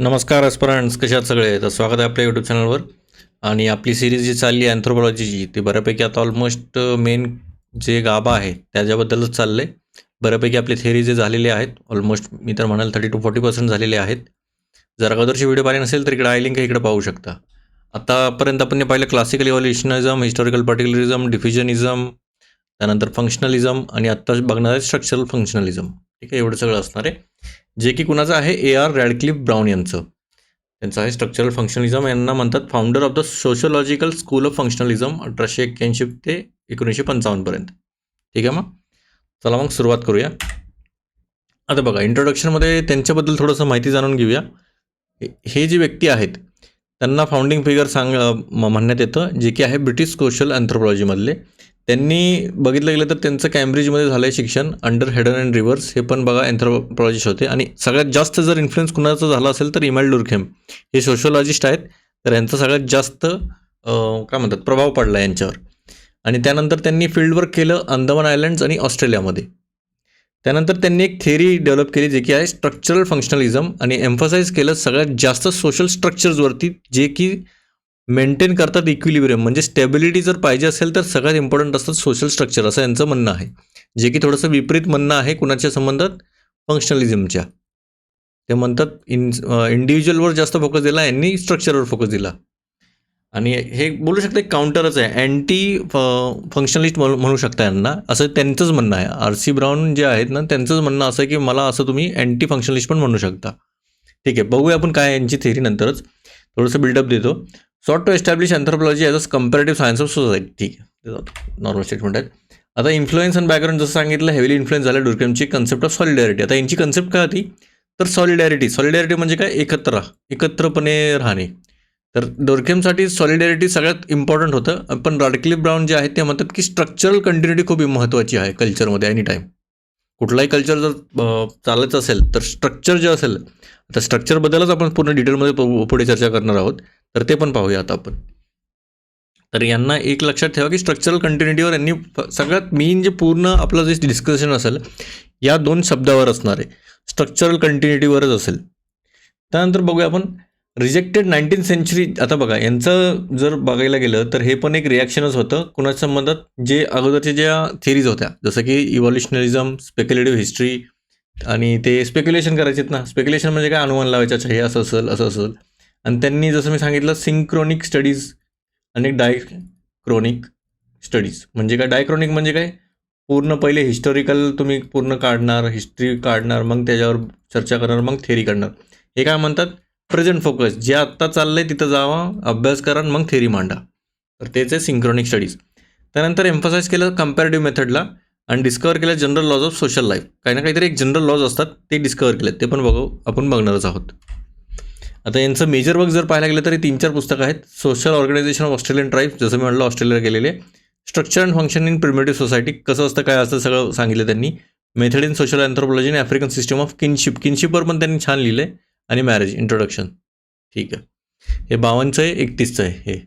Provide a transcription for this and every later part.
नमस्कार एस्परंट्स कशात आहात सगळे? तर स्वागत आहे आपल्या यूट्यूब चॅनलवर आणि आपली सिरीज जी चालली आहे अँथ्रोपॉलॉजीची ती बऱ्यापैकी आता ऑलमोस्ट मेन जे गाभा आहे त्याच्याबद्दलच चाललं आहे बऱ्यापैकी आपले थेरी जे झालेले आहेत ऑलमोस्ट मी तर म्हणाल थर्टी टू फोर्टी पर्सेंट झालेले आहेत. जर अगोदरची व्हिडिओ पाहिले नसेल तर इकडे आय लिंक इकडे पाहू शकता. आतापर्यंत आपण पाहिलं क्लासिकल इव्हॉल्युशनिझम हिस्टॉरिकल पर्टिक्युलरिझम डिफ्युजनिझम त्यानंतर फंक्शनलिझम आणि आत्ता बघणार आहे स्ट्रक्चरल फंक्शनलिझम ठीक आहे एवढं सगळं असणार आहे. जे की कुणाचं आहे? ए आर रॅडक्लिफ ब्राऊन यांचं. त्यांचं आहे स्ट्रक्चरल फंक्शनलिझम यांना म्हणतात founder of the sociological school of functionalism अठराशे एक्क्याऐंशी ते एकोणीसशे पंचावन्नपर्यंत ठीक आहे मग? चला मग सुरुवात करूया. आता बघा इंट्रोडक्शनमध्ये त्यांच्याबद्दल थोडंसं माहिती जाणून घेऊया. हे- जी जे व्यक्ती आहेत त्यांना फाउंडिंग फिगर सांग म- म्हणण्यात येतं जे की आहे ब्रिटिश सोशल अँथ्रोपॉलॉजीमधले त्यांनी बघितलं गेलं तर त्यांचं कॅम्ब्रिजमध्ये झालं आहे शिक्षण अंडर हेडन अँड रिव्हर्स हे पण बघा अँथ्रोपॉलॉजिस्ट होते. आणि सगळ्यात जास्त जर इन्फ्लुएन्स कुणाचं झालं असेल तर इमाईल डुरखेम. हे सोशोलॉजिस्ट आहेत. तर यांचा सगळ्यात जास्त काय म्हणतात प्रभाव पडला यांच्यावर. आणि त्यानंतर त्यांनी फील्डवर्क केलं अंदमान आयलँड्स आणि ऑस्ट्रेलियामध्ये. त्यानंतर त्यांनी एक थेअरी डेव्हलप केली जे की आहे स्ट्रक्चरल फंक्शनलिझम आणि एम्फसाईज केलं सगळ्यात जास्त सोशल स्ट्रक्चर्सवरती जे की मेंटेन करतात इक्विलिब्रियम म्हणजे स्टेबिलिटी जर पाहिजे असेल तर सगळ्यात इम्पॉर्टंट असतात सोशल स्ट्रक्चर असं यांचं म्हणणं आहे. जे की थोडंसं विपरीत म्हणणं आहे कुणाच्या संबंधात? फंक्शनलिझमच्या ते म्हणतात इन इंडिव्हिज्युअलवर जास्त फोकस दिला यांनी स्ट्रक्चरवर फोकस दिला. आणि हे बोलू शकता एक काउंटरच आहे अँटी फंक्शनलिस्ट म्हणू म्हणू शकता यांना. असं त्यांचंच म्हणणं आहे. आर सी ब्राऊन जे आहेत ना त्यांचंच म्हणणं असं आहे की मला असं तुम्ही अँटी फंक्शनलिस्ट पण म्हणू शकता. ठीक आहे बघूया आपण काय यांची थेरी नंतरच. थोडंसं बिल्डअप देतो. Sought to establish anthropology as a comparative science of society. ठीक आहे नॉर्मल स्टेटमेंट आहेत. आता इन्फ्लुएन्स अँड बॅकग्राऊंड जसं सांगितलं हेवीली इन्फ्लुएन्स झालं डुरकेमची कन्सेप्ट ऑफ सॉलिडॅरिटी आता यांची कन्सेप्ट काय होती? तर सॉलिडॅरिटी सॉलिडॅरिटी म्हणजे काय? एकत्र एकत्रपणे राहणे. तर डोरकेमसाठी सॉलिडॅरिटी सगळ्यात इम्पॉर्टंट होतं. पण राडक्लिफ ब्राऊन जे आहेत ते म्हणतात की स्ट्रक्चरल कंटिन्युटी खूप महत्त्वाची आहे कल्चरमध्ये एनी टाईम कुठलाही कल्चर जर चालत चालायचं असेल तर स्ट्रक्चर जे असेल आता स्ट्रक्चरबद्दलच आपण पूर्ण डिटेलमध्ये पु- पुढे चर्चा करणार आहोत. तर ते पण पाहूया आता आपण. तर यांना एक लक्षात ठेवा की स्ट्रक्चरल कंटिन्युटीवर यांनी सगळ्यात मेन जे पूर्ण आपलं जे डिस्कशन असेल या दोन शब्दावर असणार आहे. स्ट्रक्चरल कंटिन्युटीवरच असेल. त्यानंतर बघूया आपण रिजेक्टेड नाईन्टीन सेंचुरी आता बघा यांचं जर बघायला गेलं तर हे पण एक रिॲक्शनच होतं. कुणाच्या संबंधात? जे अगोदरच्या ज्या थिरीज होत्या जसं की इव्हॉल्युशनरिझम स्पेक्युलेटिव्ह हिस्ट्री आणि ते स्पेक्युलेशन करायचेत ना. स्पेक्युलेशन म्हणजे काय? अनुमान लावायचं हे असं असेल असं असेल. आणि त्यांनी जसं मी सांगितलं सिंक्रोनिक स्टडीज आणि डायक्रोनिक स्टडीज म्हणजे काय? डायक्रोनिक म्हणजे काय? पूर्ण पहिले हिस्टॉरिकल तुम्ही पूर्ण काढणार हिस्ट्री काढणार मग त्याच्यावर चर्चा करणार मग थेरी काढणार हे काय म्हणतात? प्रेझेंट फोकस जे आत्ता चाललं आहे तिथं जावा अभ्यास करा आणि मग थेरी मांडा. तर तेच आहे सिंक्रोनिक स्टडीज त्यानंतर एम्फसाईज केलं कम्पॅरेटिव्ह मेथडला आणि डिस्कवर केलं general laws of social life काही ना काहीतरी एक जनरल लॉज असतात ते डिस्कवर केलेत. ते पण बघू आपण बघणारच आहोत. आता यांचं मेजर वर्क जर पाहायला गेलं तरी तीन चार पुस्तकं आहेत. Social organisation of Australian tribe जसं मी म्हटलं ऑस्ट्रेलियाला गेलेले. Structure and function in primitive society कसं असतं काय असतं सगळं सांगितलं त्यांनी. मेथड इन सोशल अँथ्रोपॉलॉजी आणि आफ्रिकन सिस्टम ऑफ किनशिप किनशिपवर पण त्यांनी छान लिहिलं आहे आणि मॅरेज इंट्रोडक्शन ठीक आहे. हे बावनचं आहे एकतीसचं आहे हे.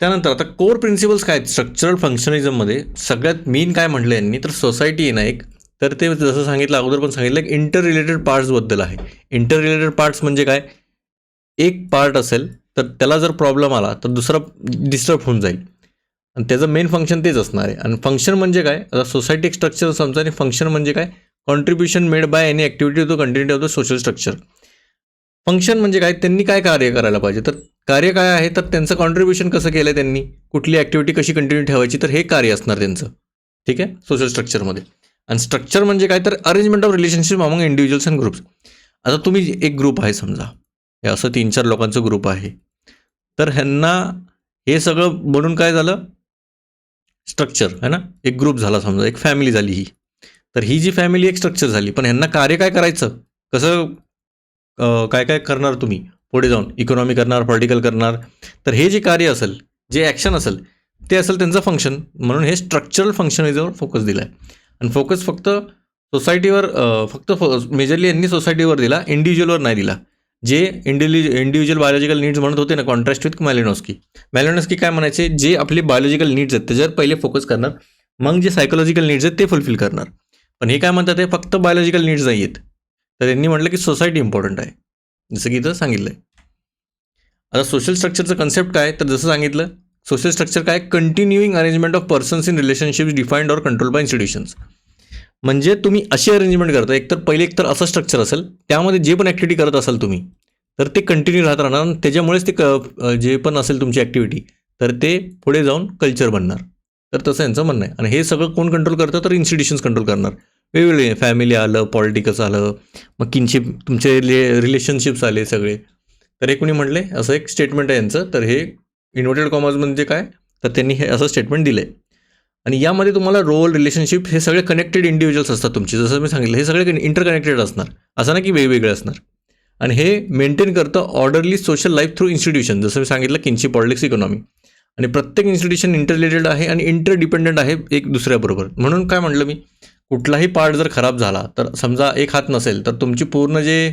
त्यानंतर आता कोर प्रिन्सिपल्स काय आहेत? स्ट्रक्चरल फंक्शनिझममध्ये सगळ्यात मेन काय म्हटलं यांनी तर सोसायटी आहे ना एक तर ते जसं सांगितलं अगोदर पण सांगितलं की इंटर रिलेटेड पार्ट्सबद्दल आहे. इंटर रिलेटेड पार्ट्स म्हणजे काय? एक पार्ट असेल तर त्याला जर प्रॉब्लेम आला तर दुसरा डिस्टर्ब होऊन जाईल. आणि त्याचं मेन फंक्शन तेच असणार आहे. आणि फंक्शन म्हणजे काय? आता सोसायटी एक स्ट्रक्चर समजा आणि फंक्शन म्हणजे काय? Contribution made by any activity to continuity of the social structure function म्हणजे काय? त्यांनी काय कार्य करायला पाहिजे? तर कार्य काय आहे? तर त्यांचं कॉन्ट्रीब्युशन कसं केलं आहे त्यांनी? कुठली ॲक्टिव्हिटी कशी कंटिन्यू ठेवायची? तर हे कार्य असणार त्यांचं. ठीक आहे? सोशल स्ट्रक्चरमध्ये आणि स्ट्रक्चर म्हणजे काय तर arrangement of relationship among individuals and groups आता तुम्ही एक ग्रुप आहे समजा. हे असं तीन चार लोकांचं ग्रुप आहे. तर ह्यांना हे सगळं म्हणून काय झालं? स्ट्रक्चर है ना? एक ग्रुप झाला समजा. एक फॅमिली झाली ही. तर ही जी फॅमिली एक स्ट्रक्चर झाली. पण ह्यांना कार्य काय करायचं? कसं काय काय करणार तुम्ही? पुढे जाऊन. इकॉनॉमी करणार पॉलिटिकल करणार. तर हे जे कार्य असेल जे ॲक्शन असेल ते असेल त्यांचं फंक्शन म्हणून हे स्ट्रक्चरल फंक्शनिजवर फोकस दिला आहे आणि फोकस फक्त सोसायटीवर फक्त फक्त मेजरली यांनी सोसायटीवर दिला इंडिव्हिज्युअलवर नाही दिला. जे इंडिव्हिज्यु इंडिव्हिज्युअल बायोलॉजिकल नीड्स म्हणत होते ना कॉन्ट्रास्ट विथ मॅलिनोस्की मॅलिनॉस्की काय म्हणायचे? जे आपले बायोलॉजिकल नीड्स आहेत त्याच्यावर पहिले फोकस करणार. मग जे सायकोलॉजिकल नीड्स आहेत ते फुलफिल करणार. पण हे काय म्हणतात हे फक्त बायोलॉजिकल नीड्स नाही आहेत. तर त्यांनी म्हटलं की सोसायटी इम्पॉर्टंट आहे. जसं की इथं सांगितलं आहे आता सोशल स्ट्रक्चरचं कन्सेप्ट काय? तर जसं सांगितलं सोशल स्ट्रक्चर काय? Continuing arrangement of persons in relationships defined or control by institutions म्हणजे तुम्ही अशी अरेंजमेंट करता एकतर पहिले एकतर असं स्ट्रक्चर असेल त्यामध्ये जे पण ॲक्टिव्हिटी करत असाल तुम्ही तर ते कंटिन्यू राहत राहणार आणि त्याच्यामुळेच ते क जे पण असेल तुमची ॲक्टिव्हिटी तर ते पुढे जाऊन कल्चर बनणार. तर तसं यांचं म्हणणं आहे. आणि हे सगळं कोण कंट्रोल करतं? तर इन्स्टिट्यूशन्स कंट्रोल करणार. वेगवेगळे फॅमिली आलं पॉलिटिकल्स आलं मग किनशिप तुमचे रिले रिलेशनशिप्स आले सगळे. तर हे कुणी म्हटले असं एक स्टेटमेंट आहे यांचं. तर हे इन्व्हर्टेड कॉमर्स म्हणजे काय? तर त्यांनी हे असं स्टेटमेंट दिलं आहे आणि यामध्ये तुम्हाला रोल रिलेशनशिप हे सगळे कनेक्टेड इंडिव्हिज्युअल्स असतात तुमचे. जसं मी सांगितलं हे सगळे इंटरकनेक्टेड असणार. असं ना की वेगवेगळे असणार. आणि हे मेंटेन करतं orderly social life through institution जसं मी सांगितलं किंची पॉलिटिक्स इकॉनॉमी आणि प्रत्येक इन्स्टिट्यूशन इंटररिलेटेड आहे आणि इंटरडिपेंडंट आहे एक दुसऱ्याबरोबर. म्हणून काय म्हटलं मी? कुठलाही पार्ट जर खराब झाला तर समजा एक हात नसेल तर तुमची पूर्ण जे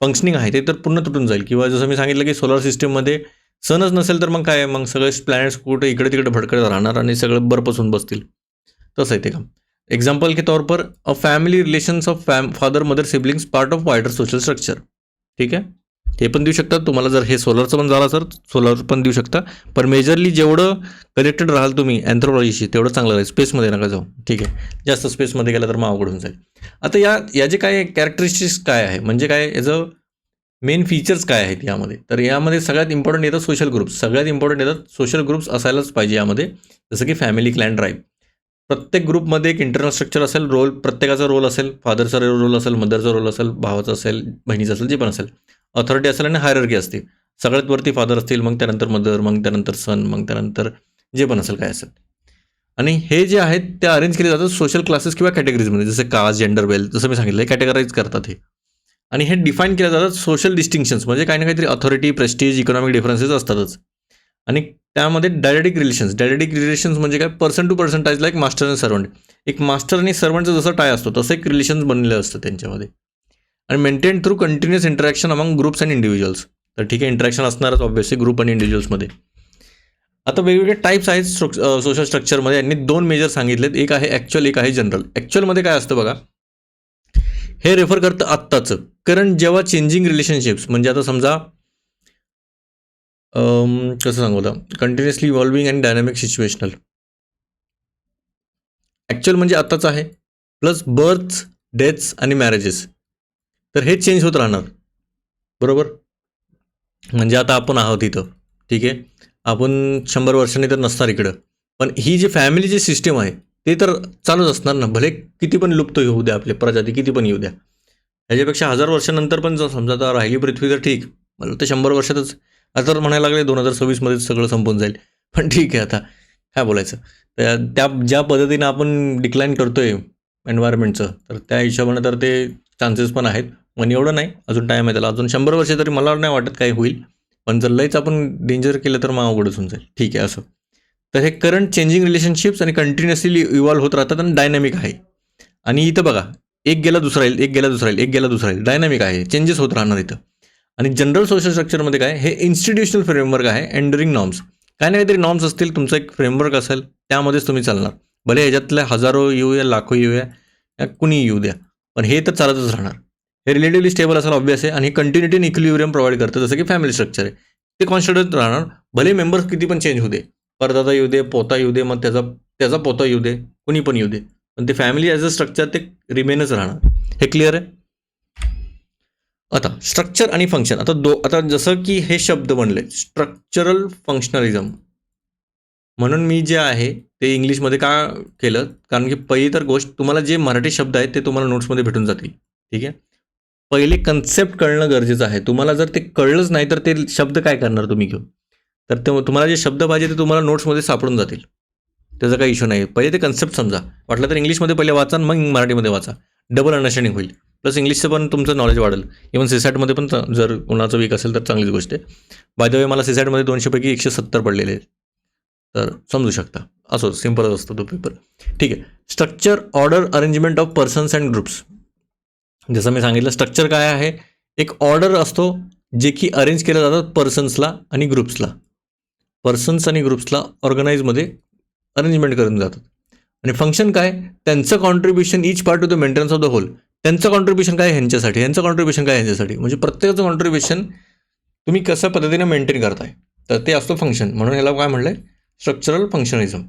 फंक्शनिंग आहे ते तर पूर्ण तुटून जाईल. किंवा जसं मी सांगितलं की सोलर सिस्टीममध्ये सणच नसेल तर मग काय? मग सगळे प्लॅनेट्स कुठे इकडे तिकडे भडकत राहणार आणि सगळं बरपसून बसतील. तसं आहे ते काम. एग्जाम्पल के तौर पर a family relations of fam father mother siblings part of wider social structure ठीक आहे? हे पण देऊ शकतात तुम्हाला जर हे सोलरचं पण झालं सर सोलर पण देऊ शकता. पण मेजरली जेवढं कनेक्टेड राहाल तुम्ही अँथ्रोलॉजीशी तेवढं चांगलं राहील. स्पेसमध्ये नका जाऊ. ठीक आहे? जास्त स्पेसमध्ये गेलं तर मग अवघड होऊन जाईल. आता या याचे काय कॅरेक्टरिस्टिक्स काय आहे? म्हणजे काय? याचं मेन फीचर्स काय आहेत यामध्ये? तर यामध्ये सगळ्यात इम्पॉर्टंट येतात सोशल ग्रुप्स सगळ्यात इम्पॉर्टंट येतात सोशल ग्रुप्स असायलाच पाहिजे यामध्ये. जसं की फॅमिली क्लॅन ड्राईव्ह प्रत्येक ग्रुपमध्ये एक इंटरनल स्ट्रक्चर असेल रोल प्रत्येकाचा रोल असेल फादरचा रोल असेल मदरचा रोल असेल भावाचा असेल बहिणीचा असेल जे पण असेल. ऑथॉरिटी असेल आणि हायरर्की असतील सगळ्यात वरती फादर असतील मग त्यानंतर मदर मग त्यानंतर सन मग त्यानंतर जे पण असेल काय असेल. आणि हे जे आहेत ते अरेंज केले जातात सोशल क्लासेस किंवा कॅटेगरीजमध्ये जसं कास्ट जेंडर वेल जसं मी सांगितलं हे कॅटेगराईज करतात हे. आणि हे डिफाईन केल्या जातात सोशल डिस्टिंक्शन्स म्हणजे काही ना काहीतरी अथॉरिटी प्रेस्टीज इकॉनॉमिक डिफरन्सेस असतातच. आणि त्यामध्ये डायरेटिक रिलेशन्स डायरेटिक रिलेशन्स म्हणजे काय? पर्सन टू पर्सन टायजला एक मास्टर आणि सर्वंट एक मास्टर आणि सर्वंटचं जसं टाय असतो तसं एक रिलेशन्स बनलेलं असतं त्यांच्यामध्ये. आणि maintain through continuous interaction among groups and individuals तर ठीक आहे इंटरॅक्शन असणारच ऑब्व्हियसली ग्रुप आणि इंडिव्हिज्युअल्समध्ये आता वेगवेगळे टाईप्स आहेत सोशल स्ट्रक्चरमध्ये यांनी दोन मेजर सांगितलेत. एक आहे ॲक्च्युअल एक आहे जनरल ॲक्च्युअलमध्ये काय असतं बघा? हे रेफर करतं आत्ताचं. कारण जेव्हा चेंजिंग रिलेशनशिप्स म्हणजे आता समजा कसं सांगू आता? Continuously evolving and dynamic situational actual म्हणजे आत्ताच आहे. प्लस बर्थ डेथ्स आणि मॅरेजेस तर हे चेंज होत राहणार. बरोबर? म्हणजे आता आपण आहोत इथं. ठीक आहे? आपण शंभर वर्षांनी तर नसणार इकडं. पण ही जी फॅमिलीची सिस्टीम आहे ते तर चालूच असणार ना. भले किती पण लुप्त होऊ द्या आपले प्रजाती किती पण येऊ द्या. ह्याच्यापेक्षा हजार वर्षानंतर पण जर समजा आता राहिली पृथ्वी तर ठीक. मला तर शंभर वर्षातच. आता तर म्हणायला लागले दोन हजार सव्वीसमध्येच सगळं संपून जाईल. पण ठीक आहे आता. काय बोलायचं? त्या त्या ज्या पद्धतीनं आपण डिक्लाईन करतो आहे एन्व्हायरमेंटचं तर त्या हिशोबानं तर ते चान्सेस पण आहेत. पण एवढं नाही. अजून टाईम आहे त्याला. अजून शंभर वर्ष तरी मला नाही वाटत काही होईल. पण जर लईच आपण डेंजर केलं तर मग अवघडच होऊन जाईल. ठीक आहे असं. तर हे करंट चेंजिंग रिलेशनशिप्स आणि कंटिन्युअसली इव्हॉल्व होत राहतात आणि डायनॅमिक आहे. आणि इथं बघा एक गेला दुसरा येईल एक गेला दुसरा येईल एक गेला दुसरा येईल. डायनॅमिक आहे चेंजेस होत राहणार इथं. आणि जनरल सोशल स्ट्रक्चरमध्ये काय हे इन्स्टिट्यूशनल फ्रेमवर्क आहे एंडरिंग नॉर्म्स काय ना काहीतरी नॉर्म्स असतील तुमचं एक फ्रेमवर्क असेल त्यामध्येच तुम्ही चालणार. भले ह्याच्यातल्या हजारो येऊ या लाखो येऊ या या कुणी येऊ द्या पण हे तर चालतच राहणार. हे रिलेटिव्हली स्टेबल असेल ऑब्वियस आहे आणि कंटिन्युटी आणि इक्विलिब्रियम प्रोव्हाइड करतं जसं की फॅमिली स्ट्रक्चर आहे. ते कॉन्स्टंट राहणार. भले मेंबर्स किती पण चेंज होऊ दे परदादा येऊ दे पोता येऊ दे मग त्याचा त्याचा पोता येऊ दे कुणी पण येऊ दे. पण ते फॅमिली ॲज अ स्ट्रक्चर ते रिमेनच राहणार. हे क्लिअर आहे? आता स्ट्रक्चर आणि फंक्शन आता दो आता जसं की हे शब्द बनले स्ट्रक्चरल फंक्शनलिझम म्हणून मी जे आहे ते इंग्लिशमध्ये का केलं? कारण की पहिली तर गोष्ट तुम्हाला जे मराठी शब्द आहेत ते तुम्हाला नोट्समध्ये भेटून जातील. ठीक आहे? पहिले कन्सेप्ट कळणं गरजेचं आहे. तुम्हाला जर ते कळलंच नाही तर ते शब्द काय करणार तुम्ही घेऊन? तर ते तुम्हाला जे शब्द पाहिजे ते तुम्हाला नोट्समध्ये सापडून जातील. त्याचा काही इश्यू नाही. पहिले ते कन्सेप्ट समजा. वाटलं तर इंग्लिशमध्ये पहिले वाचा आणि मग मराठीमध्ये वाचा. डबल अंडरस्टँडिंग होईल. प्लस इंग्लिशचं पण तुमचं नॉलेज वाढेल. इव्हन सीसॅटमध्ये पण जर कोणाचं वीक असेल तर चांगलीच गोष्ट आहे. बाय द वे मला सीसॅटमध्ये दोनशेपैकी एकशे सत्तर पडलेले आहेत. तर समजू शकता. असो सिम्पलच असतो तो पेपर ठीक आहे. Structure order arrangement of persons and groups जसं मी सांगितलं स्ट्रक्चर काय आहे? एक ऑर्डर असतो जे की अरेंज केलं जातात पर्सन्सला आणि ग्रुप्सला पर्सन्स आणि ग्रुप्सला ऑर्गनाईजमध्ये अरेंजमेंट करून जातात. आणि फंक्शन काय? त्यांचं contribution each part to the maintenance of the whole त्यांचं कॉन्ट्रीब्युशन काय ह्यांच्यासाठी? ह्यांचं कॉन्ट्रीब्युशन काय ह्यांच्यासाठी? म्हणजे प्रत्येकाचं कॉन्ट्रीब्युशन तुम्ही कशा पद्धतीने मेंटेन करताय? तर ते असतो फंक्शन म्हणून याला काय म्हणलं आहे स्ट्रक्चरल फंक्शनिझम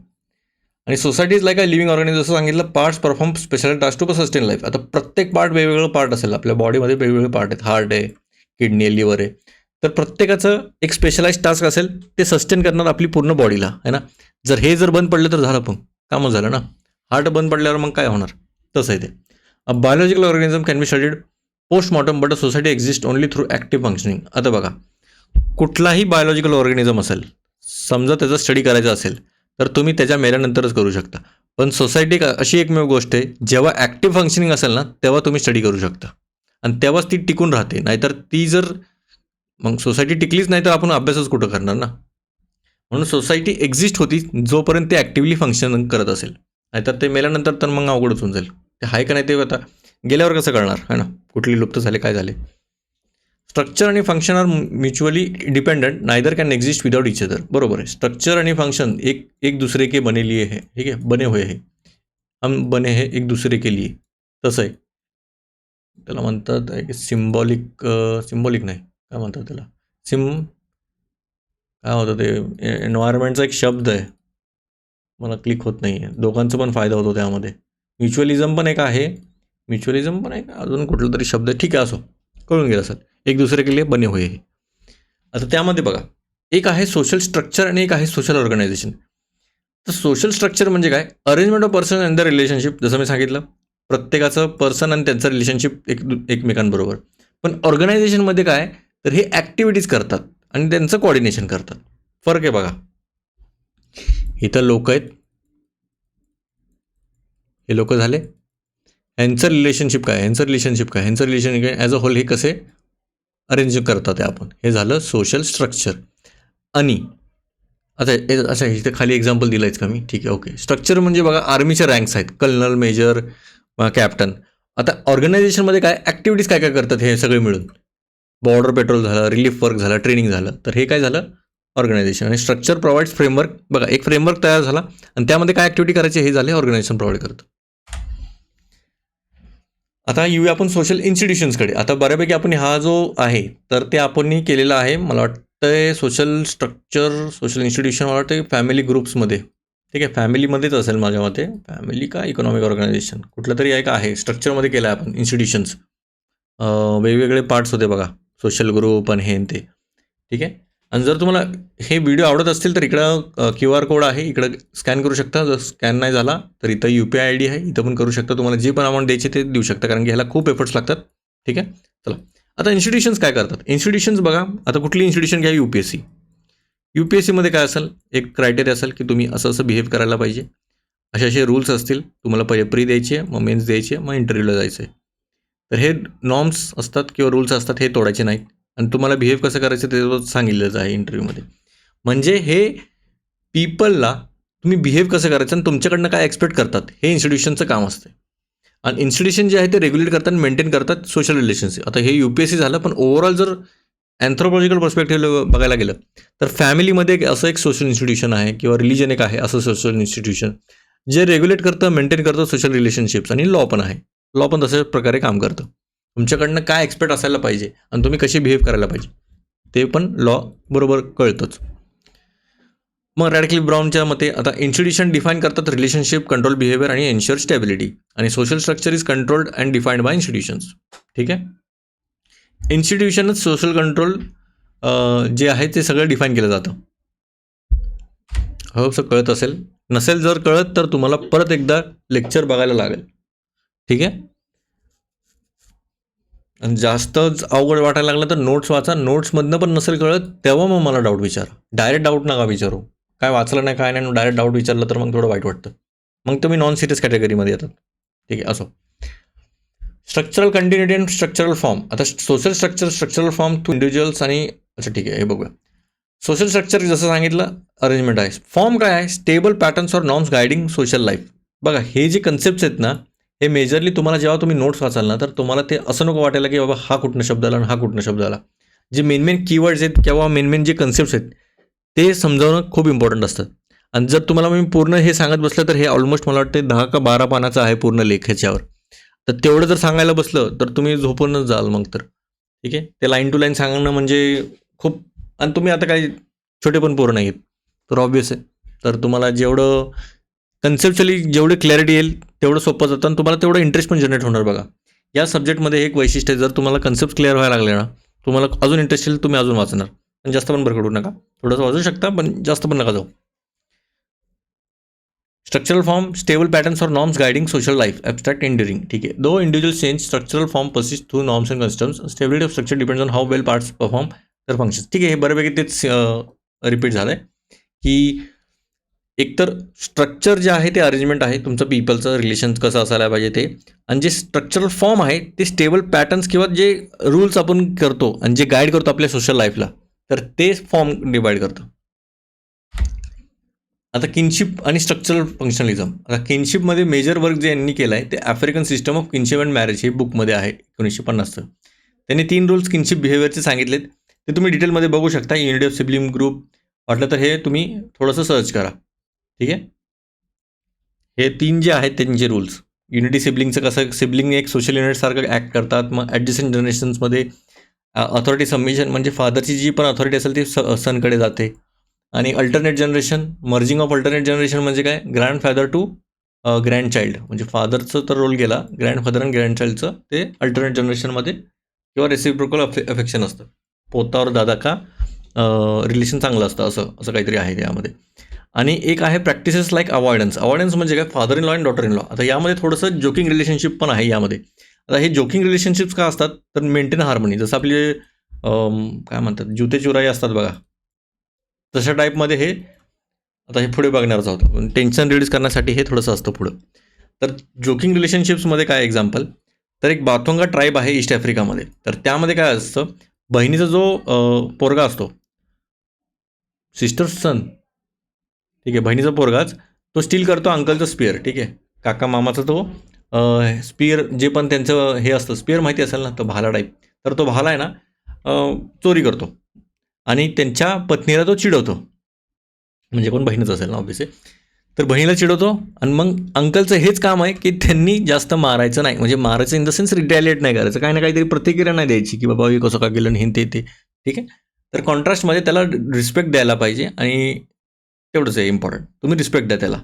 आणि society is like a living organism जसं सांगितलं parts perform special task to sustain life आता प्रत्येक पार्ट वेगवेगळं पार्ट असेल. आपल्या बॉडीमध्ये वेगवेगळे पार्ट आहेत. हार्ट आहे किडनी लिव्हर आहे. तर प्रत्येकाचं एक स्पेशलाइज टास्क असेल ते सस्टेन करणार आपली पूर्ण बॉडीला आहे ना? जर हे जर बंद पडलं तर झालं पण कामं झालं ना? हार्ट बंद पडल्यावर मग काय होणार? तसं आहे ते. Biological organism can be studied postmortem but a society exist only through active functioning आता बघा कुठलाही बायोलॉजिकल ऑर्गॅनिझम असेल समजा त्याचा स्टडी करायचा असेल तर तुम्ही त्याच्या मेल्यानंतरच करू शकता. पण सोसायटी अशी एकमेव गोष्ट आहे जेव्हा ॲक्टिव्ह फंक्शनिंग असेल ना तेव्हा तुम्ही स्टडी करू शकता. आणि तेव्हाच ती टिकून राहते. नाहीतर ती जर मग सोसायटी टिकलीच नाही तर आपण अभ्यासच कुठं करणार ना? म्हणून सोसायटी एक्झिस्ट होती जोपर्यंत ते ॲक्टिव्हली फंक्शन करत असेल. नाहीतर ते मेल्यानंतर तर मग अवघडच होऊन जाईल. ते आहे का नाही ते आता गेल्यावर कसं कळणार? है ना? कुठली लुप्त झाले काय झाले? स्ट्रक्चर आणि function are mutually dependent neither can exist without each other बरोबर आहे. स्ट्रक्चर आणि फंक्शन एक एक दुसरे के बने लिए है ठीक आहे? बने हुए है. हम बने हे एक दुसरे के लिए. तसं आहे. त्याला म्हणतात एक सिम्बॉलिक सिम्बॉलिक नाही. काय म्हणतात त्याला? सिम काय होतं ते एन्व्हायरमेंटचा एक शब्द आहे. मला क्लिक होत नाही आहे दोघांचा पण फायदा होतो त्यामध्ये. म्युच्युअलिझम पण एक आहे. म्युच्युअलिझम पण एक अजून कुठला तरी शब्द आहे. ठीक आहे असो. कळून गेला सर एक दुसरे के लिए बने हुए हे. आता त्यामध्ये बघा. एक आहे सोशल स्ट्रक्चर आणि एक आहे सोशल ऑर्गनायझेशन तर सोशल स्ट्रक्चर म्हणजे काय? Arrangement of person and the relationship जसं मी सांगितलं प्रत्येकाचं पर्सन आणि त्यांचं रिलेशनशिप एक एकमेकांबरोबर. पण ऑर्गनायझेशनमध्ये काय? तर हे ॲक्टिव्हिटीज करतात आणि त्यांचं कोऑर्डिनेशन करतात. फरक आहे बघा. इथं लोक आहेत. हे लोक झाले. ह्यांचं रिलेशनशिप काय? ह्यांचं रिलेशनशिप काय? ह्यांचं रिलेशनशिप काय? ॲज अ होल हे कसे अरेंज करतात ते आपण? हे झालं सोशल स्ट्रक्चर आणि आता अच्छा इथे खाली एक्झाम्पल दिलं का मी? ठीक आहे ओके स्ट्रक्चर म्हणजे बघा आर्मीच्या रँक्स आहेत. कर्नल मेजर कॅप्टन आता ऑर्गनायझेशनमध्ये काय? ॲक्टिव्हिटीज काय काय करतात हे सगळे मिळून? बॉर्डर पेट्रोल झालं रिलीफ वर्क झालं ट्रेनिंग झालं. तर हे काय झालं? ऑर्गनायझेशन आणि स्ट्रक्चर प्रोव्हाइड्स फ्रेमवर्क बघा एक फ्रेमवर्क तयार झाला. आणि त्यामध्ये काय ॲक्टिव्हिटी करायची हे झाले ऑर्गनायझेशन प्रोव्हाइड करतं. आता येऊया आपण सोशल इन्स्टिट्यूशन्सकडे आता बऱ्यापैकी आपण हा जो आहे तर ते आपण केलेला आहे. मला वाटतं सोशल स्ट्रक्चर सोशल इन्स्टिट्यूशन मला वाटतं फॅमिली ग्रुप्समध्ये ठीक आहे फॅमिलीमध्येच असेल माझ्या मते. फॅमिली का इकॉनॉमिक ऑर्गनायझेशन कुठलं तरी एक आहे. स्ट्रक्चरमध्ये केलं आहे आपण इन्स्टिट्यूशन्स वेगवेगळे पार्ट्स होते बघा. सोशल ग्रुप आणि हे आणि ते. ठीक आहे? आणि जर तुम्हाला हे व्हिडिओ आवडत असतील तर इकडं क्यू आर कोड आहे. इकडं स्कॅन करू शकता. जर स्कॅन नाही झाला तर इथं U P I I D आहे. इथं पण करू शकता. तुम्हाला जे पण अमाऊंट द्यायचे ते देऊ शकता. कारण की ह्याला खूप एफर्ट्स लागतात. ठीक आहे? चला. आता इन्स्टिट्यूशन्स काय करतात? इन्स्टिट्यूशन्स बघा. आता कुठली इन्स्टिट्यूशन घ्या? U P S C U P S सीमध्ये काय असेल? एक क्रायटेरिया असेल की तुम्ही असं असं बिहेव करायला पाहिजे. असे असे रूल्स असतील. तुम्हाला पहिले प्री द्यायची आहे मग मेन्स द्यायची आहे मग इंटरव्ह्यूला जायचं आहे. तर हे नॉर्म्स असतात किंवा रूल्स असतात हे तोडायचे नाहीत. आणि तुम्हाला बिहेव कसं करायचं ते सांगितलंच आहे इंटरव्ह्यूमध्ये म्हणजे हे पीपलला तुम्ही बिहेव कसं करायचं आणि तुमच्याकडनं काय एक्सपेक्ट करतात हे इन्स्टिट्यूशनचं काम असतं आणि इन्स्टिट्यूशन जे आहे ते रेग्युलेट करतात मेंटेन करतात सोशल रिलेशनशिप आता हे यू पी एस सी झालं पण ओव्हरऑल जर अँथ्रोपॉलॉजिकल पर्स्पेक्टिव्ह बघायला गेलं तर फॅमिलीमध्ये एक असं एक सोशल इन्स्टिट्यूशन आहे किंवा रिलिजन एक आहे असं सोशल इन्स्टिट्यूशन जे रेग्युलेट करतं मेंटेन करतं सोशल रिलेशनशिप्स आणि लॉ पण आहे. लॉ पण तशाच प्रकारे काम करतं. तुमच्याकडनं काय एक्सपेक्ट असायला पाहिजे आणि तुम्ही कसे बिहेव करायला पाहिजे ते पण लॉ बरोबर कळतंच. मग रॅडिकली ब्राऊनच्या मते आता इन्स्टिट्यूशन डिफाईन करतात रिलेशनशिप कंट्रोल बिहेवियर आणि एन्श्युअर स्टॅबिलिटी आणि social structure is controlled and defined by institutions ठीक आहे? इन्स्टिट्यूशनच सोशल कंट्रोल जे आहे ते सगळं डिफाईन केलं जातं. हो सर कळत असेल. नसेल जर कळत तर तुम्हाला परत एकदा लेक्चर बघायला लागेल. ठीक आहे? आणि जास्तच अवघड वाटायला लागलं तर नोट्स वाचा. नोट्समधनं पण नसेल कळत तेव्हा मग मला डाऊट विचारा. डायरेक्ट डाऊट नका विचारू. काय वाचलं नाही काय नाही डायरेक्ट डाऊट विचारलं तर मग थोडं वाईट वाटतं. मग तुम्ही नॉन सिरियस कॅटेगरीमध्ये येतात. ठीक आहे असो. Structural continuity and structural form आता social structure structural form to individuals आणि अच्छा ठीक आहे हे बघूया. सोशल स्ट्रक्चर जसं सांगितलं अरेंजमेंट आहे. फॉर्म काय आहे? Stable patterns or norms guiding social life बघा हे जे कन्सेप्ट आहेत ना हे मेजरली तुम्हाला जेव्हा तुम्ही नोट्स वाचाल ना तर तुम्हाला ते असं नको वाटायला की बाबा हा कुठनं शब्द आला आणि हा कुठनं शब्द आला. जे मेन मेन कीवर्ड्स आहेत किंवा मेन मेन जे कन्सेप्ट्स आहेत ते समजावणं खूप इम्पॉर्टंट असतं. आणि जर तुम्हाला मी पूर्ण हे सांगत बसलं तर हे ऑलमोस्ट मला वाटते दहा का बारा पानाचं आहे पूर्ण लेख ह्याच्यावर. तर तेवढं जर सांगायला बसलं तर तुम्ही झोपूनच जाल मग तर. ठीक आहे? ते लाईन टू लाईन सांगणं म्हणजे खूप आणि तुम्ही आता काही छोटे पण पोरं नाही आहेत तर ऑब्वियस आहे. तर तुम्हाला जेवढं कन्सेप्च्युअली जेवढी क्लॅरिटी येईल तेवढं सोपं जातं आणि तुम्हाला तेवढं इंटरेस्ट पण जनरेट होणार बघा. या सब्जेक्टमध्ये एक वैशिष्ट्य आहे जर तुम्हाला कन्सेप्ट क्लिअर व्हायला लागले ना तुम्हाला अजून इंटरेस्ट येईल तुम्ही अजून वाचणार. पण जास्त पण भरकडू नका. थोडंसं वाचू शकता पण जास्त पण नका जाऊ. Structural form stable patterns or norms guiding social life abstract enduring ठीक आहे. Though individual change structural form persist through norms and customs stability of structure depends on how well parts perform तर फंक्शन ठीक आहे. हे बऱ्यापैकी तेच repeat झालं आहे की एकतर स्ट्रक्चर जे आहे ते अरेंजमेंट आहे तुमचं पीपलचं रिलेशन कसं असायला पाहिजे ते. आणि जे स्ट्रक्चरल फॉर्म आहे ते स्टेबल पॅटर्न्स किंवा जे रूल्स आपण करतो आणि जे गाईड करतो आपल्या सोशल लाईफला तर ते फॉर्म डिवाईड करतं. आता किनशिप आणि स्ट्रक्चरल फंक्शनलिझम आता किनशिपमध्ये मेजर वर्क जे यांनी केलं आहे ते African system of kinship and marriage हे बुकमध्ये आहे एकोणीसशे पन्नासचं. त्यांनी तीन रूल्स किनशिप बिहेवियरचे सांगितलेत. ते तुम्ही डिटेलमध्ये बघू शकता. युनिटी ऑफ सिब्लिंग ग्रुप वाटलं तर हे तुम्ही थोडंसं सर्च करा. ठीक आहे? हे तीन जे आहेत त्यांचे रूल्स युनिटी सिब्लिंगचं कसं सिब्लिंग एक सोशल युनिटसारखं ॲक्ट करतात. मग ॲडजस्टंट जनरेशन्समध्ये अथॉरिटी सबमिशन म्हणजे फादरची जी पण अथॉरिटी असेल ती स सनकडे जाते. आणि alternate generation merging of alternate generation म्हणजे काय? Grandfather to grandchild म्हणजे फादरचं तर रोल गेला ग्रँडफादर आणि ग्रँड चाइल्डचं ते अल्टरनेट जनरेशनमध्ये किंवा रेसिप्रोकल अफे अफेक्शन असतं. पोतावर दादा का रिलेशन चांगलं असतं असं असं काहीतरी आहे त्यामध्ये आणि एक आहे प्रॅक्टिसेस लाईक अवॉइडन्स अवॉइडन्स म्हणजे काय? Father in law and daughter in law आता यामध्ये थोडंसं जोकिंग रिलेशनशिप पण आहे यामध्ये. आता हे जोकिंग रिलेशनशिप्स का असतात? तर मेंटेन हार्मनी जसं आपले काय म्हणतात? जुते चुराई असतात बघा. तशा टाईपमध्ये हे आता हे पुढे बघणारच आहोत पण टेन्शन रिड्यूस करण्यासाठी हे थोडंसं असतं पुढं. तर जोकिंग रिलेशनशिप्समध्ये काय एक्झाम्पल तर एक बाथोंगा ट्राईब आहे ईस्ट आफ्रिकामध्ये तर त्यामध्ये काय असतं? बहिणीचा जो पोरगा असतो. सिस्टर सन ठीक आहे बहिणीचा पोरगाच तो स्टील करतो अंकलचं स्पिअर ठीक आहे. काका मामाचा तो स्पिअर जे पण त्यांचं हे असतं स्पिअर माहिती असेल ना तो भाला टाईप तर तो भाला आहे ना चोरी करतो. आणि त्यांच्या पत्नीला तो चिडवतो. म्हणजे कोण बहीणच असेल ना ऑब्विसली तर बहिणीला चिडवतो आणि मग अंकलचं हेच काम आहे की त्यांनी जास्त मारायचं नाही. म्हणजे मारायचं इन द सेन्स रिटॅलिएट नाही करायचं. काही ना काहीतरी प्रतिक्रिया नाही द्यायची की बाबा हे कसं का गेलं आणि हे ते ठीक आहे? तर कॉन्ट्रास्टमध्ये त्याला रिस्पेक्ट द्यायला पाहिजे आणि तेवढंच आहे इम्पॉर्टंट तुम्ही रिस्पेक्ट द्या त्याला.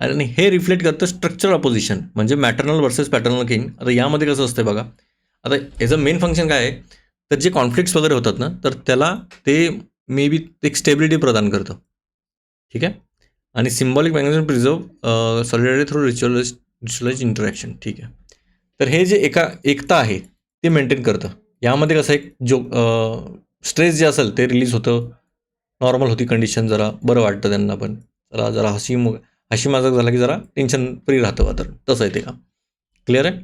आणि हे रिफ्लेक्ट करतं स्ट्रक्चर अपोजिशन म्हणजे मॅटर्नल वर्सेस पॅटर्नल किंग आता यामध्ये कसं असतं बघा. आता याचं मेन फंक्शन काय आहे? तर जे कॉन्फ्लिक्ट्स वगैरे होतात ना तर त्याला ते मे बी एक स्टेबिलिटी प्रदान करतं. ठीक आहे? आणि symbolic magnetism preserve solidarity through ritualise ritualise interaction ठीक आहे? तर हे जे एका एकता आहे ते मेंटेन करतं. यामध्ये कसं एक जो स्ट्रेस जे असेल ते रिलीज होतं. नॉर्मल होती कंडिशन जरा बरं वाटतं त्यांना पण. जरा जरा हसी मग हशी माझा झाला की जरा टेन्शन फ्री राहतं बा तर तसं आहे ते का क्लिअर आहे?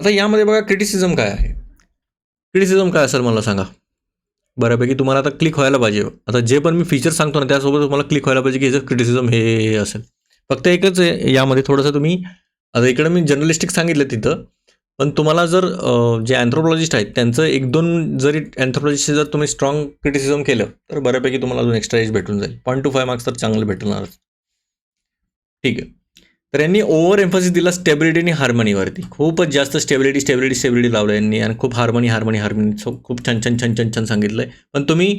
आता यामध्ये बघा क्रिटिसिझम काय आहे? क्रिटिसिझम काय असेल मला सांगा. बऱ्यापैकी तुम्हाला आता क्लिक व्हायला पाहिजे. आता जे पण मी फीचर सांगतो ना त्यासोबत तुम्हाला क्लिक व्हायला पाहिजे की ह्याचं क्रिटिसिझम हे हे असेल. फक्त एकच आहे यामध्ये थोडंसं तुम्ही आता इकडं मी जर्नलिस्टिक सांगितलं तिथं. पण तुम्हाला जर जे अँथ्रोपॉलॉजिस्ट आहेत त्यांचं एक दोन जरी अँथ्रोपॉलॉजिस्टचे जर तुम्ही स्ट्रॉंग क्रिटिसिझम केलं तर बऱ्यापैकी तुम्हाला अजून एक्स्ट्रा एज भेटून जाईल. पॉईंट टू फाय मार्क्स तर चांगलं भेटणारच. ठीक आहे. तर यांनी ओव्हर एम्फोसिस दिला स्टेबिलिटी आणि हार्मनीवरती खूपच जास्त स्टेबिलिटी स्टेबिलिटी स्टेबिलिटी लावलं यांनी आणि खूप हार्मनी हार्मनी हार्मनी खूप छान छान छान छान छान सांगितलं आहे पण तुम्ही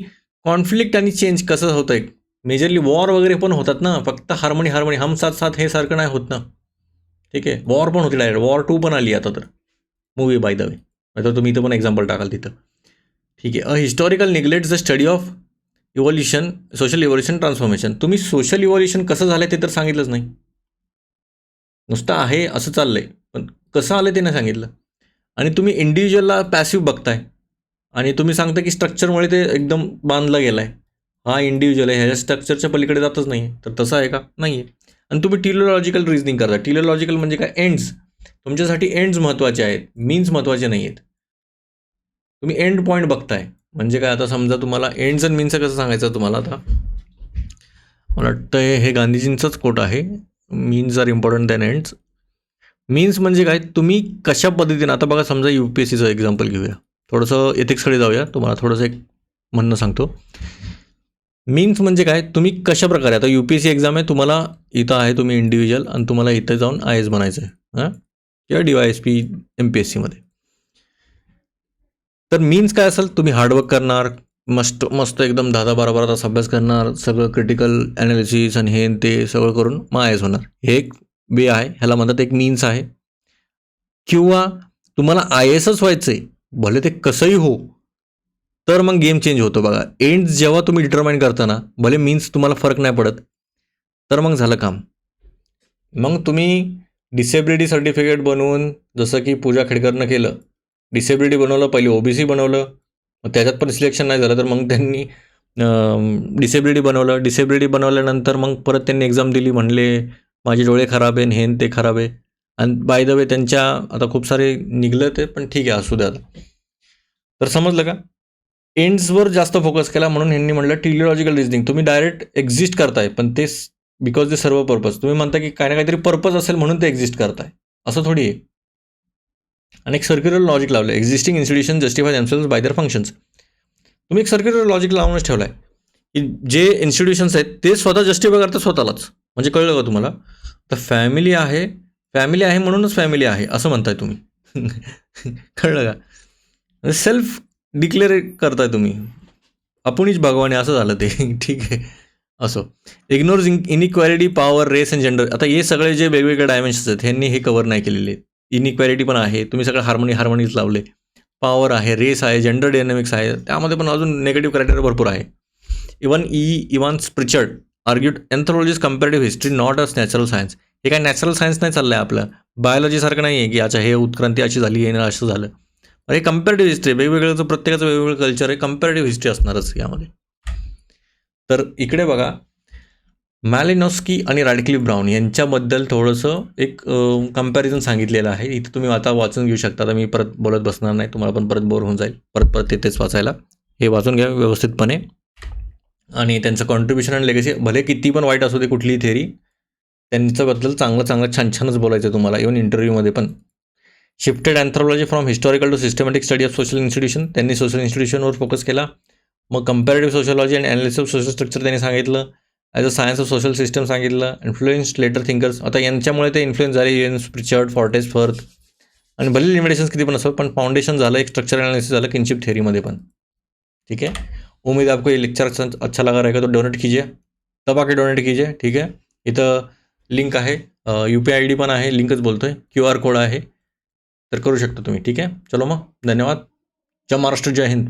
कॉन्फ्लिक्ट आणि चेंज कसं होतं आहे मेजरली वॉर वगैरे पण होतात ना. फक्त हार्मनी हार्मनी हम साथ साथ हे सारखं नाही होत ना. ठीक आहे. वॉर पण होती डायरेक्ट वॉर टू पण आली आता तर. मूवी बाय द वे तर तुम्ही इथं पण एक्झाम्पल टाकाल तिथं ठीक आहे a historical neglect the study of evolution social evolution transformation तुम्ही सोशल इव्हॉल्युशन कसं झालं ते तर सांगितलंच नाही नुसतं आहे असं चाललं आहे पण कसं आलं ते नाही सांगितलं आणि तुम्ही इंडिव्हिज्युअलला पॅसिव्ह बघताय आणि तुम्ही सांगता की स्ट्रक्चरमुळे ते एकदम बांधलं गेलं आहे हा इंडिव्हिज्युअल आहे ह्याच्या स्ट्रक्चरच्या पलीकडे जातच नाही तर तसं आहे का नाही आहे आणि तुम्ही टिलोलॉजिकल रिझनिंग करता टिलोलॉजिकल म्हणजे काय एंड्स तुमच्यासाठी एंड्स महत्त्वाचे आहेत मीन्स महत्त्वाचे नाही आहेत तुम्ही एंड पॉईंट बघताय. म्हणजे काय आता समजा तुम्हाला एंड्स अँड मीन्स कसं सांगायचं तुम्हाला आता? मला वाटतं हे गांधीजींचंच कोट आहे. Means are important than ends means म्हणजे काय तुम्ही कशा पद्धतीनं आता बघा समजा यू पी एस सीचं एक्झाम्पल घेऊया. थोडंसं एथिक्सकडे जाऊया. तुम्हाला थोडंसं एक म्हणणं सांगतो. मीन्स म्हणजे काय तुम्ही कशा प्रकारे आता U P S C exam आहे तुम्हाला इथं आहे तुम्ही इंडिव्हिज्युअल आणि तुम्हाला इथं जाऊन आय एस बनायचं आहे हां? किंवा D Y S P M P S सीमध्ये तर मीन्स काय असेल? तुम्ही हार्डवर्क करणार मस्त मस्त एकदम दहा दहा बारा बारा तास अभ्यास करणार सगळं क्रिटिकल ॲनालिसिस आणि हे ते सगळं करून मग आय एस होणार. हे एक वे आहे. ह्याला म्हणतात एक मीन्स आहे. किंवा तुम्हाला आय एसच व्हायचं आहे भले ते कसंही हो तर मग गेम चेंज होतो बघा. एंड जेव्हा तुम्ही डिटरमाइन करता ना भले मीन्स तुम्हाला फरक नाही पडत तर मग झालं काम. मग तुम्ही डिसेबिलिटी सर्टिफिकेट बनवून जसं की पूजा खेडकरनं केलं डिसेबिलिटी बनवलं पहिले ओ बी सी बनवलं मग त्याच्यात पण सिलेक्शन नाही झालं तर मग त्यांनी डिसेबिलिटी बनवलं. डिसेबिलिटी बनवल्यानंतर मग परत त्यांनी एक्झाम दिली म्हणले माझे डोळे खराब आहे हेन ते खराब आहे. आणि बाय द वे त्यांच्या आता खूप सारे निघलं ते पण ठीक आहे असू द्या आता तर समजलं का? एंड्सवर जास्त फोकस केला म्हणून ह्यांनी म्हटलं टिलिओलॉजिकल रिझनिंग तुम्ही डायरेक्ट एक्झिस्ट करताय पण ते बिकॉज ते सर्व पर्पज तुम्ही म्हणता की काही ना काहीतरी पर्पज असेल म्हणून ते एक्झिस्ट करताय. असं थोडी आहे. आणि एक सर्क्युलर लॉजिक लावलं existing institution justify themselves by their functions तुम्ही एक सर्क्युलर लॉजिक लावूनच ठेवलं आहे की जे इन्स्टिट्यूशन्स आहेत ते स्वतः जस्टिफाय करतात स्वतःलाच. म्हणजे कळलं का तुम्हाला? तर फॅमिली आहे. फॅमिली आहे म्हणूनच फॅमिली आहे असं म्हणताय तुम्ही. कळलं का? सेल्फ डिक्लेअर करताय तुम्ही. आपणच भगवाने असं झालं ते. ठीक आहे. असं. Ignores inequality power race and gender आता हे सगळे जे वेगवेगळे डायमेन्शन्स आहेत ह्यांनी हे कवर नाही केलेले. इनइक्वॅलिटी पण आहे तुम्ही सगळं हार्मोनी हार्मोनीज लावले. पॉवर आहे रेस आहे जेंडर डायनॅमिक्स आहे त्यामध्ये पण अजून नेगेटिव्ह क्रायटेरिया भरपूर आहे. Even E Evans Pritchard argued anthropologies comparative history not as natural science हे काय नॅचरल सायन्स नाही चाललं आहे आपलं. बायोलॉजीसारखं नाही आहे की अच्छा हे उत्क्रांती अशी झाली आहे असं झालं. हे कम्पॅरेटिव्ह हिस्ट्री वेगवेगळं प्रत्येकाचं वेगवेगळं कल्चर आहे कम्पॅरेटिव्ह हिस्ट्री असणारच यामध्ये. तर इकडे बघा मॅलिनॉस्की आणि रॅडक्लिफ ब्राऊन यांच्याबद्दल थोडंसं एक कंपॅरिझन सांगितलेलं आहे. इथं तुम्ही आता वाचून घेऊ शकता. तर मी परत बोलत बसणार नाही. तुम्हाला पण परत बोर होऊन जाईल. परत परत तिथेच वाचायला. हे वाचून घ्या व्यवस्थितपणे. आणि त्यांचं कॉन्ट्रीब्युशन आणि लेगसी भले किती पण वाईट असू दे कुठलीही थेरी त्यांच्याबद्दल चांगलं चांगलं छान छानच बोलायचं तुम्हाला. इव्हन इंटरव्ह्यूमध्ये पण. Shifted anthropology from historical to systematic study of social institution त्यांनी सोशल इन्स्टिट्यूशनवर फोकस केला. मग comparative sociology and analysis of social structure त्यांनी सांगितलं. As a science of social system सांगितलं. इन्फ्लुएन्स लेटर थिंकर्स आता यांच्यामुळे ते इन्फ्लुएन्स झाले. युएन्स रिचर्ड फॉर्टेस फर्थ आणि भले लिमिटेशन्स किती पण असो पण फाउंडेशन झालं एक स्ट्रक्चर अनालिसिस झालं किनशिप थेरीमध्ये पण. ठीक है उम्मीद आपको ये लेक्चर अच्छा अच्छा लगा रहेगा तो डोनेट कीजिए. तब आके डोनेट कीजिए ठीक है? इथं लिंक आहे. U P I I D पण आहे. लिंकच बोलतोय. क्यू आर कोड आहे. तर करू शकता तुम्ही ठीक आहे? चलो मग. धन्यवाद. जय महाराष्ट्र जय हिंद.